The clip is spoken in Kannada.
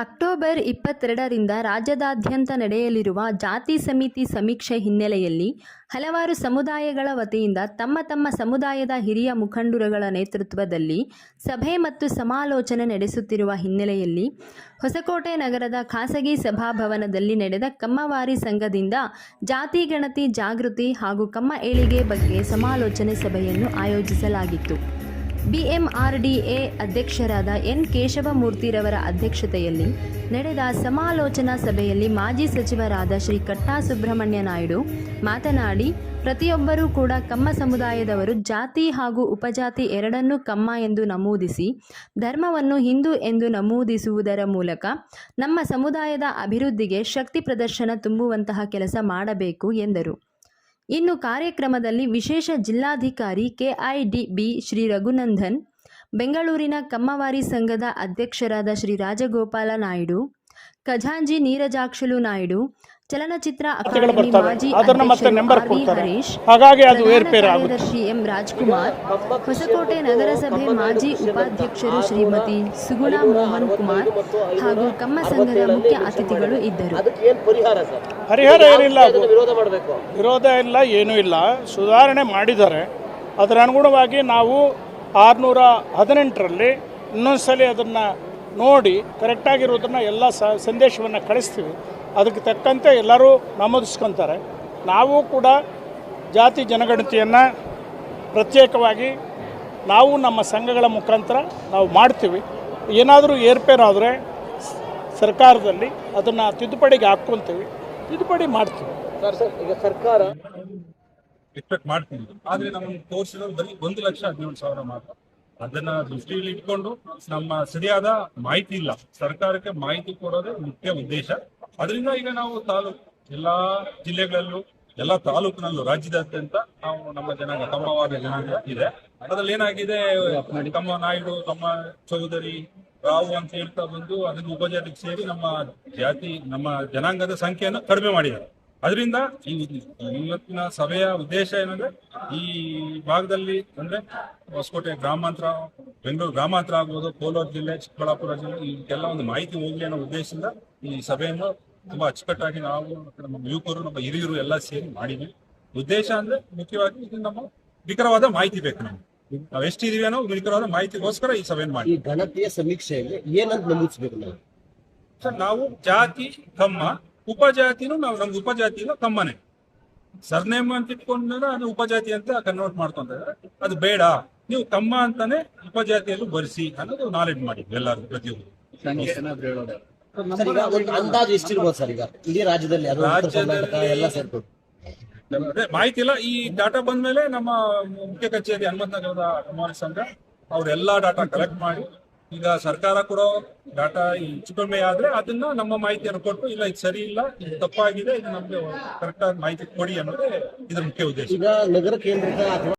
ನವೆಂಬರ್ ಇಪ್ಪತ್ತೆರಡರಿಂದ ರಾಜ್ಯದಾದ್ಯಂತ ನಡೆಯಲಿರುವ ಜಾತಿ ಸಮಿತಿ ಸಮೀಕ್ಷೆ ಹಿನ್ನೆಲೆಯಲ್ಲಿ ಹಲವಾರು ಸಮುದಾಯಗಳ ವತಿಯಿಂದ ತಮ್ಮ ತಮ್ಮ ಸಮುದಾಯದ ಹಿರಿಯ ಮುಖಂಡರುಗಳ ನೇತೃತ್ವದಲ್ಲಿ ಸಭೆ ಮತ್ತು ಸಮಾಲೋಚನೆ ನಡೆಸುತ್ತಿರುವ ಹಿನ್ನೆಲೆಯಲ್ಲಿ ಹೊಸಕೋಟೆ ನಗರದ ಖಾಸಗಿ ಸಭಾಭವನದಲ್ಲಿ ನಡೆದ ಕಮ್ಮವಾರಿ ಸಂಘದಿಂದ ಜಾತಿ ಗಣತಿ ಜಾಗೃತಿ ಹಾಗೂ ಕಮ್ಮ ಏಳಿಗೆ ಬಗ್ಗೆ ಸಮಾಲೋಚನೆ ಸಭೆಯನ್ನು ಆಯೋಜಿಸಲಾಗಿತ್ತು. ಬಿಎಂಆರ್ಡಿಎ ಅಧ್ಯಕ್ಷರಾದ ಎನ್ ಕೇಶವಮೂರ್ತಿರವರ ಅಧ್ಯಕ್ಷತೆಯಲ್ಲಿ ನಡೆದ ಸಮಾಲೋಚನಾ ಸಭೆಯಲ್ಲಿ ಮಾಜಿ ಸಚಿವರಾದ ಶ್ರೀ ಕಟ್ಟಾ ಸುಬ್ರಹ್ಮಣ್ಯ ನಾಯ್ಡು ಮಾತನಾಡಿ, ಪ್ರತಿಯೊಬ್ಬರೂ ಕೂಡ ಕಮ್ಮ ಸಮುದಾಯದವರು ಜಾತಿ ಹಾಗೂ ಉಪಜಾತಿ ಎರಡನ್ನೂ ಕಮ್ಮ ಎಂದು ನಮೂದಿಸಿ, ಧರ್ಮವನ್ನು ಹಿಂದೂ ಎಂದು ನಮೂದಿಸುವುದರ ಮೂಲಕ ನಮ್ಮ ಸಮುದಾಯದ ಅಭಿವೃದ್ಧಿಗೆ ಶಕ್ತಿ ಪ್ರದರ್ಶನ ತುಂಬುವಂತಹ ಕೆಲಸ ಮಾಡಬೇಕು ಎಂದರು. ಇನ್ನು ಕಾರ್ಯಕ್ರಮದಲ್ಲಿ ವಿಶೇಷ ಜಿಲ್ಲಾಧಿಕಾರಿ ಕೆಐಡಿಬಿ ಶ್ರೀ ರಘುನಂದನ್ ಬೆಂಗಳೂರಿನ ಕಮ್ಮವಾರಿ ಸಂಘದ ಅಧ್ಯಕ್ಷರಾದ ಶ್ರೀ ರಾಜಗೋಪಾಲ ನಾಯ್ಡು ಖಜಾಂಜಿ ನೀರಜಾಕ್ಷಲು ನಾಯ್ಡು ಚಲನಚಿತ್ರ ಅಕಾಡೆಮಿ. ಮಾಜಿ ಅಧ್ಯಕ್ಷರು ಹರೀಶ್ ಹಾಗಾಗಿ ಅದು ಪ್ರಧಾನ ಏರ್ಪೇರ್ ಆಗುತ್ತೆ. ಕಾರ್ಯದರ್ಶಿ ಎಂ ರಾಜ್ಕುಮಾರ್ ಹೊಸಕೋಟೆ ನಗರಸಭೆ ಮಾಜಿ ಉಪಾಧ್ಯಕ್ಷರು ಶ್ರೀಮತಿ ಸುಗುಣ ಮೋಹನ್ ಕುಮಾರ್ ಹಾಗೂ ಕಮ್ಮ ಸಂಘದ ಮುಖ್ಯ ಅತಿಥಿಗಳು ಇದ್ದರು. ಅದಕ್ಕೆ ಏನು ಪರಿಹಾರ ಸರ್ ಪರಿಹಾರ ಏನಿಲ್ಲ ಅದು. ವಿರೋಧ ಮಾಡಬೇಕು? ವಿರೋಧ ಇಲ್ಲ ಏನೂ ಇಲ್ಲ. ಸುಧಾರಣೆ ಮಾಡಿದ್ದಾರೆ. ಅದರ ಅನುಗುಣವಾಗಿ ನಾವು ಆರುನೂರ ಹದಿನೆಂಟರಲ್ಲಿ ಇನ್ನೊಂದ್ಸಲಿ ಅದನ್ನು ನೋಡಿ ಕರೆಕ್ಟಾಗಿರೋದನ್ನು ಎಲ್ಲ ಸ ಸಂದೇಶವನ್ನು ಕಳಿಸ್ತೀವಿ. ಅದಕ್ಕೆ ತಕ್ಕಂತೆ ಎಲ್ಲರೂ ನಮೂದಿಸ್ಕೊತಾರೆ. ನಾವು ಕೂಡ ಜಾತಿ ಜನಗಣತಿಯನ್ನು ಪ್ರತ್ಯೇಕವಾಗಿ ನಾವು ನಮ್ಮ ಸಂಘಗಳ ಮುಖಾಂತರ ನಾವು ಮಾಡ್ತೀವಿ. ಏನಾದರೂ ಏರ್ಪೇರಾದರೆ ಸರ್ಕಾರದಲ್ಲಿ ಅದನ್ನು ತಿದ್ದುಪಡಿಗೆ ಹಾಕ್ಕೊತೀವಿ. ತಿದ್ದುಪಡಿ ಮಾಡ್ತೀವಿ. ಸರ್ ಸರ್ ಈಗ ಸರ್ಕಾರ ಎಕ್ಸ್ಪೆಕ್ಟ್ ಮಾಡ್ತೀನಿ. ಆದರೆ ನಮಗೆ ತೋರಿಸಿರೋದು ಬರೀ ಒಂದು ಲಕ್ಷ ಹದಿನೇಳು ಸಾವಿರ ಮಾತ್ರ. ಅದನ್ನ ದೃಷ್ಟಿಯಲ್ಲಿ ಇಟ್ಕೊಂಡು ನಮ್ಮ ಸರಿಯಾದ ಮಾಹಿತಿ ಇಲ್ಲ. ಸರ್ಕಾರಕ್ಕೆ ಮಾಹಿತಿ ಕೊಡೋದೇ ಮುಖ್ಯ ಉದ್ದೇಶ. ಅದರಿಂದ ಈಗ ನಾವು ತಾಲೂಕು, ಎಲ್ಲಾ ಜಿಲ್ಲೆಗಳಲ್ಲೂ, ಎಲ್ಲಾ ತಾಲೂಕಿನಲ್ಲೂ ರಾಜ್ಯದಾದ್ಯಂತ ನಾವು ನಮ್ಮ ಜನಾಂಗ ತಮ್ಮವಾದ ಜನಾಂಗ ಇದೆ. ಅದರಲ್ಲಿ ಏನಾಗಿದೆ, ತಮ್ಮ ನಾಯ್ಡು, ತಮ್ಮ ಚೌಧರಿ, ರಾವು ಅಂತ ಹೇಳ್ತಾ ಬಂದು ಅದನ್ನು ಉಪಜಾತಿಗೆ ಸೇರಿ ನಮ್ಮ ಜಾತಿ, ನಮ್ಮ ಜನಾಂಗದ ಸಂಖ್ಯೆಯನ್ನು ಕಡಿಮೆ ಮಾಡಿದ್ದಾರೆ. ಅದರಿಂದ ಈ ಇವತ್ತಿನ ಸಭೆಯ ಉದ್ದೇಶ ಏನಂದ್ರೆ ಈ ಭಾಗದಲ್ಲಿ ಅಂದ್ರೆ ಹೊಸಕೋಟೆ ಗ್ರಾಮಾಂತರ ಬೆಂಗಳೂರು ಗ್ರಾಮಾಂತರ ಆಗ್ಬೋದು ಕೋಲಾರ ಜಿಲ್ಲೆ ಚಿಕ್ಕಬಳ್ಳಾಪುರ ಜಿಲ್ಲೆ ಇದಕ್ಕೆಲ್ಲ ಒಂದು ಮಾಹಿತಿ ಹೋಗ್ಲಿ ಅನ್ನೋ ಉದ್ದೇಶದಿಂದ ಈ ಸಭೆಯನ್ನು ತುಂಬಾ ಅಚ್ಚುಕಟ್ಟಾಗಿ ನಾವು ನಮ್ಮ ಯುವಕರು ನಮ್ಮ ಹಿರಿಯರು ಎಲ್ಲ ಸೇರಿ ಮಾಡಿದ್ವಿ. ಉದ್ದೇಶ ಅಂದ್ರೆ ಮುಖ್ಯವಾಗಿ ಇದು ನಮ್ಮ ನಿಖರವಾದ ಮಾಹಿತಿ ಬೇಕು ನಮ್ಗೆ. ನಾವು ಎಷ್ಟಿದೀವಿ ಅನ್ನೋ ನಿಖರವಾದ ಮಾಹಿತಿಗೋಸ್ಕರ ಈ ಸಭೆಯನ್ನು ಮಾಡಿ ಈ ಗಣತಿಯ ಸಮೀಕ್ಷೆಯಲ್ಲಿ ಏನಂತ ನಮೂದಿಸ್ಬೇಕು ನಾವು? ಸರ್ ನಾವು ಜಾತಿ ಕಮ್ಮ ಉಪಜಾತಿನೂ ನಾವು ನಮ್ದು ಉಪಜಾತಿನೂ ಕಮ್ಮನೆ ಸರ್ನೇಮ್ ಅಂತ ಇಟ್ಕೊಂಡ್ರೆ ಅದು ಉಪಜಾತಿ ಅಂತ ಕನ್ವರ್ಟ್ ಮಾಡ್ಕೊಂಡ್ರೆ ಅದು ಬೇಡ. ನೀವು ತಮ್ಮ ಅಂತಾನೆ ಉಪಜಾತಿಯಲ್ಲೂ ಬರಿಸಿ ಅನ್ನೋದು ನಾಲೆಡ್ಜ್ ಮಾಡಿ ಎಲ್ಲರೂ ಪ್ರತಿಯೊಬ್ಬರು. ಸರ್ ಈಗ ಅಂದಾಜು ಎಷ್ಟಿರ್ಬೋದು ಸರ್ ಈಗ? ಇಡೀ ರಾಜ್ಯದಲ್ಲಿ ಅದು ಉತ್ತರ ಕರ್ನಾಟಕ ಎಲ್ಲ ಸೇರ್ಕೊಂಡು ಅದೇ ಮಾಹಿತಿ ಇಲ್ಲ. ಈ ಡಾಟಾ ಬಂದ್ಮೇಲೆ ನಮ್ಮ ಮುಖ್ಯ ಕಚೇರಿ ಹನುಮಂತನಗರದ ಕುಮಾರ ಸಂಘ ಅವ್ರೆಲ್ಲಾ ಡಾಟಾ ಕಲೆಕ್ಟ್ ಮಾಡಿ ಈಗ ಸರ್ಕಾರ ಕೊಡೋ ಡಾಟಾ ಹೆಚ್ಚು ಆದ್ರೆ ಅದನ್ನ ನಮ್ಮ ಮಾಹಿತಿಯನ್ನು ಕೊಟ್ಟು, ಇಲ್ಲ ಇದು ಸರಿ ಇಲ್ಲ, ಇದು ತಪ್ಪಾಗಿದೆ, ಇದು ನಮ್ಗೆ ಕರೆಕ್ಟ್ ಆಗಿ ಮಾಹಿತಿ ಕೊಡಿ ಅನ್ನೋದೇ ಇದ್ರ ಮುಖ್ಯ ಉದ್ದೇಶ. ಈಗ ನಗರ ಕೇಂದ್ರದ